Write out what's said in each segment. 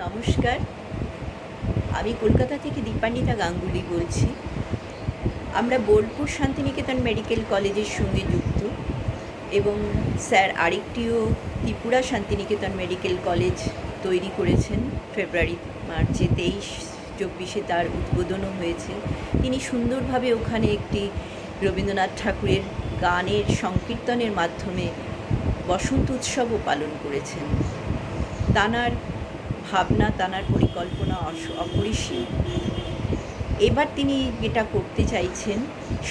নমস্কার। আমি কলকাতা থেকে দীপান্বিতা গাঙ্গুলি বলছি। আমরা বোলপুর শান্তিনিকেতন মেডিকেল কলেজের সঙ্গে যুক্ত এবং স্যার আরেকটিও ত্রিপুরা শান্তিনিকেতন মেডিকেল কলেজ তৈরি করেছেন ফেব্রুয়ারি, মার্চে, তেইশ, চব্বিশে তার উদ্বোধনও হয়েছে। তিনি সুন্দরভাবে ওখানে একটি রবীন্দ্রনাথ ঠাকুরের গানের সংকীর্তনের মাধ্যমে বসন্ত উৎসবও পালন করেছেন। তানার ভাবনা, তানার পরিকল্পনা অপরিসীম। এবার তিনি যেটা করতে চাইছেন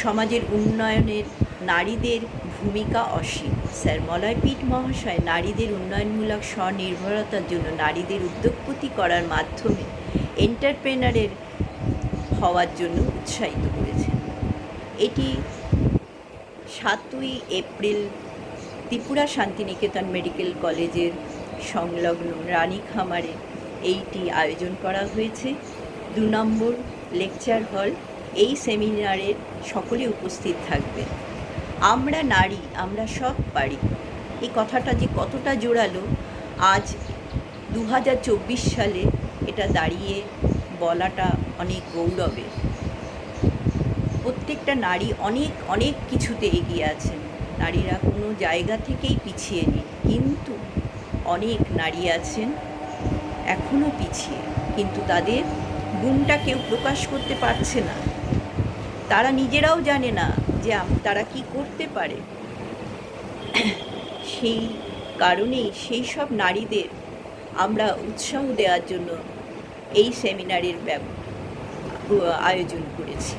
সমাজের উন্নয়নের নারীদের ভূমিকা অসীম। স্যার মলয়পীঠ মহাশয় নারীদের উন্নয়নমূলক স্বনির্ভরতার জন্য নারীদের উদ্যোগপতি করার মাধ্যমে এন্টারপ্রেনারের হওয়ার জন্য উৎসাহিত করেছেন। এটি সাতই এপ্রিল ত্রিপুরা শান্তিনিকেতন মেডিকেল কলেজের সংলগ্ন রানী খামারে এইটি আয়োজন করা হয়েছে। দু নম্বর লেকচার হল, এই সেমিনারে সকলে উপস্থিত থাকবে আমরা নারী, আমরা সব পারি। এই কথাটা যে কতটা জোরালো, আজ দু হাজার চব্বিশ সালে এটা দাঁড়িয়ে বলাটা অনেক গৌরবের। প্রত্যেকটা নারী অনেক অনেক কিছুতে এগিয়ে আছেন। নারীরা কোনো জায়গা থেকেই পিছিয়ে নেই। কিন্তু অনেক নারী আছেন এখনও পিছিয়ে, কিন্তু তাদের গুণটা কেউ প্রকাশ করতে পারছে না। তারা নিজেরাও জানে না যে তারা কি করতে পারে। সেই কারণেই সেই সব নারীদের আমরা উৎসাহ দেওয়ার জন্য এই সেমিনারের আয়োজন করেছি।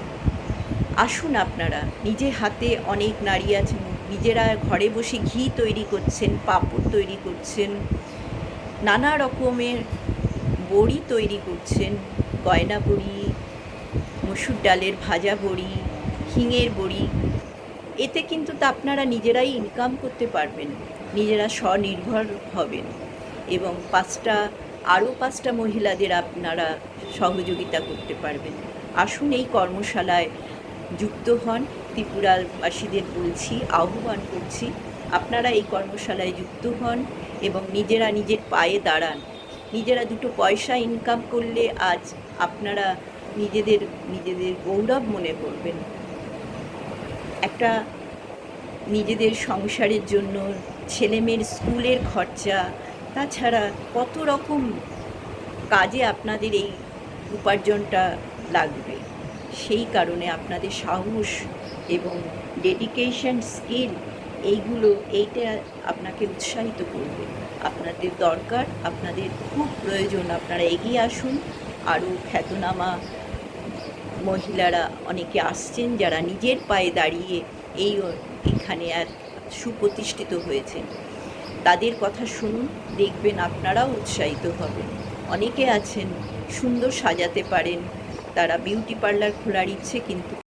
আসুন আপনারা নিজে হাতে অনেক নারী আছেন, নিজেরা ঘরে বসে ঘি তৈরি করছেন, পাঁপড় তৈরি করছেন, নানা রকমের বড়ি তৈরি করছেন। গয়না বড়ি, মসুর ডালের ভাজা বড়ি, হিঙের বড়ি। এতে কিন্তু তা আপনারা নিজেরাই ইনকাম করতে পারবেন। নিজেরা স্বনির্ভর হবেন এবং পাঁচটা, আরও পাঁচটা মহিলাদের আপনারা সহযোগিতা করতে পারবেন। আসুন এই কর্মশালায় যুক্ত হন। ত্রিপুরাবাসীদের বলছি, আহ্বান করছি, আপনারা এই কর্মশালায় যুক্ত হন এবং নিজেরা নিজের পায়ে দাঁড়ান। নিজেরা দুটো পয়সা ইনকাম করলে আজ আপনারা নিজেদের নিজেদের গৌরব মনে করবেন। একটা নিজেদের সংসারের জন্য ছেলেমেয়ের স্কুলের খরচা, তাছাড়া কত রকম কাজে আপনাদের এই উপার্জনটা লাগবে। সেই কারণে আপনাদের সাহস এবং ডেডিকেশন স্কিল এইগুলো, এইটা আপনাকে উৎসাহিত করবে। আপনাদের দরকার, আপনাদের খুব প্রয়োজন, আপনারা এগিয়ে আসুন। আরও খ্যাতনামা মহিলারা অনেকে আসছেন যারা নিজের পায়ে দাঁড়িয়ে এই এখানে আর সুপ্রতিষ্ঠিত হয়েছেন। তাদের কথা শুনুন, দেখবেন আপনারাও উৎসাহিত হবেন। অনেকে আছেন, সুন্দর সাজাতে পারেন, তারা বিউটি পার্লার খোলার ইচ্ছে, কিন্তু